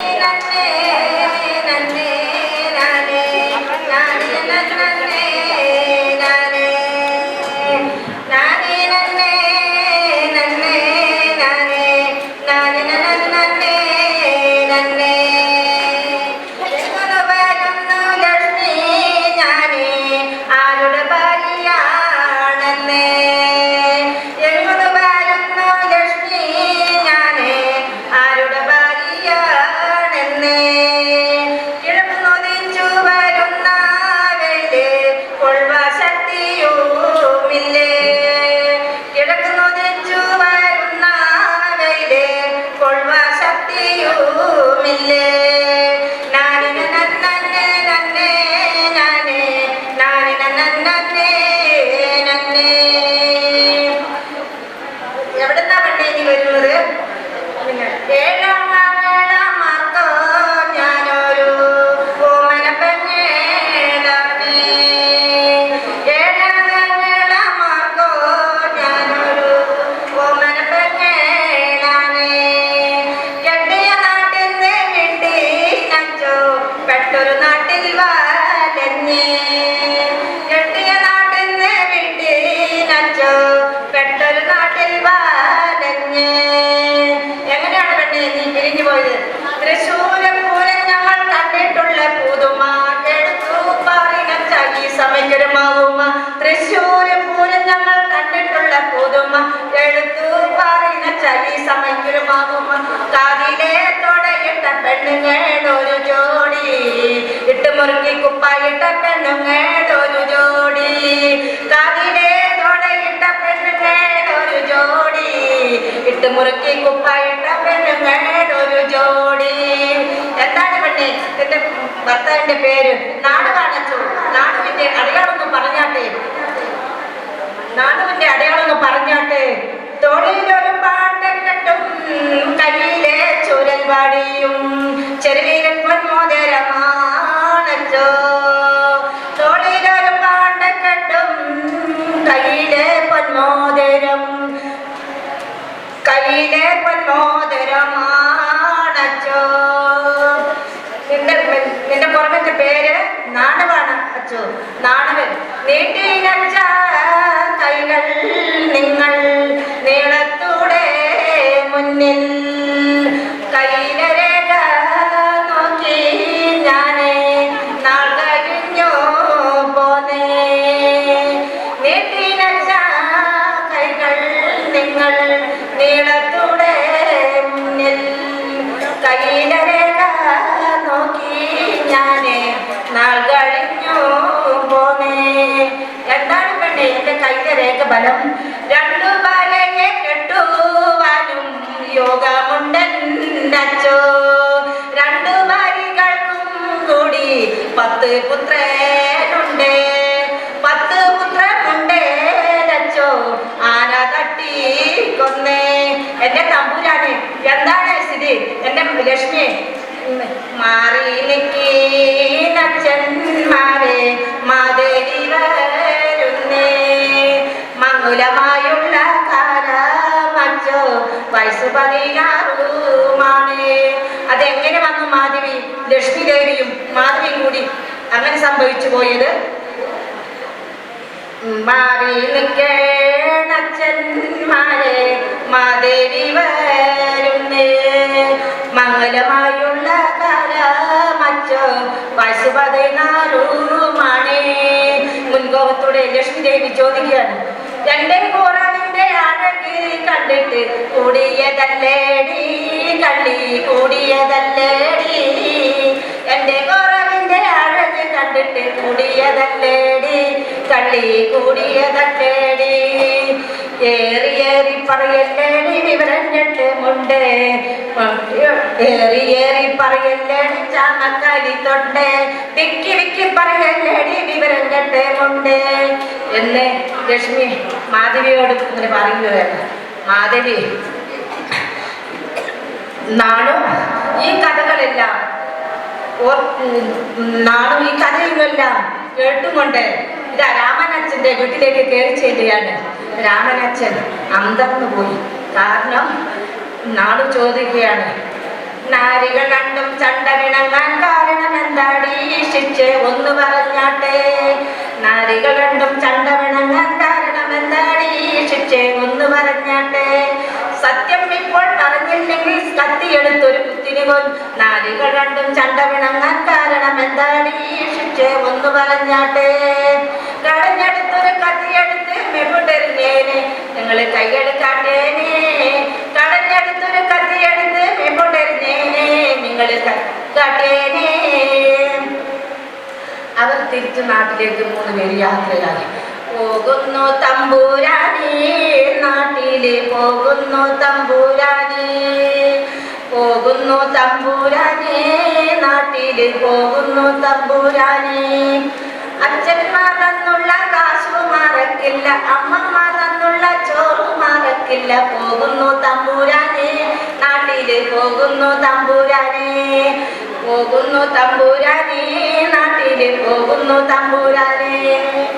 ആരുടെ ജോഡി എന്താണ് പെണ്ണെ? എന്റെ ഭർത്താവിന്റെ പേര്. അടയാളൊന്ന് പറഞ്ഞാട്ടെ. നാടുവിന്റെ അടയാളൊന്ന് പറഞ്ഞാട്ടെ. തൊഴിലൊരു നാണവാണ് നാടകൻ നീട്ടിനച്ച കൈകൾ നിങ്ങൾ നീളത്തൂടെ മുന്നിൽ നോക്കി ഞാനേ നാൾ കൈകൾ നിങ്ങൾ മുന്നിൽ രേഖ ബലം രണ്ടു ബാലയെ കെട്ടുവാനും യോഗമുണ്ടോ രണ്ടു ഭാര്യകൾക്കും കൂടി പത്ത് പുത്രനുണ്ട്. പത്ത് പുത്രനുണ്ട് ആന തട്ടി കൊന്നേ. എന്റെ തമ്പുരാനെ എന്താണ് സ്ഥിതി? എന്റെ ലക്ഷ്മി ഉം, മാറി നിക്കീനച്ഛന്മാരെ മാതേവി മംഗുലമായുള്ള കാലമറ്റോ വയസ്സ് പതിനാറുമാണ്. അതെങ്ങനെ വന്നു മാധവി? ലക്ഷ്മി ദേവിയും മാധവിയും കൂടി അങ്ങനെ സംഭവിച്ചു പോയത്? മാറി നിൽക്കേണച്ഛന്മാരെ മാദേവി വരുന്നേ. മംഗലമായുള്ള കാലമറ്റോ വയസ്സ് പതിനാറുമാണ്. മുൻകോപത്തോടെ ലക്ഷ്മി ദേവി ചോദിക്കുകയാണ്. എന്റെ കോറാനിന്റെ ആരടി കണ്ടിട്ട് കൂടിയതല്ലേടി കള്ളി കൂടിയതല്ലേടി? എന്റെ കോറാനിന്റെ ആരടി കണ്ടിട്ട് കൂടിയതല്ലേടി കള്ളി കൂടിയതല്ലേടി? ഏറി ഏറി പറയല്ലേടി വിവരം ഞെട്ടുമുണ്ട് ഏറി ഏറി പറയല്ലേടി ചാമക്കാലി തൊണ്ട്. വിക്കി വിക്കി പറയല്ലേടി ഞെട്ടുമുണ്ട് എന്ന് ലക്ഷ്മി മാധവിയോട് ഇങ്ങനെ പറയുകയാണ് മാധവി നാളും ഈ കഥകളെല്ലാം നാളും ഈ കഥയുമെല്ലാം കേട്ടുകൊണ്ട് ഇതാ രാമനച്ഛന്റെ വീട്ടിലേക്ക് കയറി ചെല്ലുകയാണ്. രാമനച്ഛൻ അന്തർന്നു പോയി. കാരണം നാൾ ചോദിക്കുകയാണ് നാരികൾ രണ്ടും ചണ്ടമിണങ്ങാൻ കാരണം എന്താടി? ശിക്ഷ ഒന്ന് പറഞ്ഞാട്ടെ. നാരികൾ രണ്ടും ചണ്ടമിണങ്ങാൻ കാരണം എന്താണ് ഈ പറഞ്ഞാട്ടെ. സത്യം ഇപ്പോൾ പറഞ്ഞില്ലെങ്കിൽ കത്തിയെടുത്തൊരു കുത്തിരി കൊൻ നാരികൾ രണ്ടും ചണ്ടവിണങ്ങാൻ കാരണം എന്താടി ശിക്ഷ ഒന്ന് പറഞ്ഞാട്ടെ. കടഞ്ഞെടുത്തൊരു കത്തിയെടുത്ത് മെമ്പുണ്ടെറിഞ്ഞേനെ നിങ്ങൾ കൈയെടുക്കാട്ടേനെ. കടഞ്ഞെടുത്തൊരു കത്തിയെടുത്ത് മെമ്പുണ്ടെറിഞ്ഞേനെ നിങ്ങൾ കാട്ടേനെ തിരിച്ചു നാട്ടിലേക്ക് മൂന്ന് പേര് യാത്രയായി പോകുന്നു തമ്പൂരാനി നാട്ടിലെ പോകുന്നു തമ്പൂരാനി. പോകുന്നു തമ്പൂരാനി നാട്ടിലെ പോകുന്നു തമ്പൂരാനി. അച്ഛന്മാർ തന്നുള്ള കാശു മറക്കില്ല അമ്മമാർ തന്നുള്ള ചോറ് മറക്കില്ല. പോകുന്നു തമ്പൂരാനി നാട്ടിൽ പോകുന്നു തമ്പൂരാനി. പോകുന്നു തമ്പൂരാനി പോകുന്നു തമ്പൂരാനെ.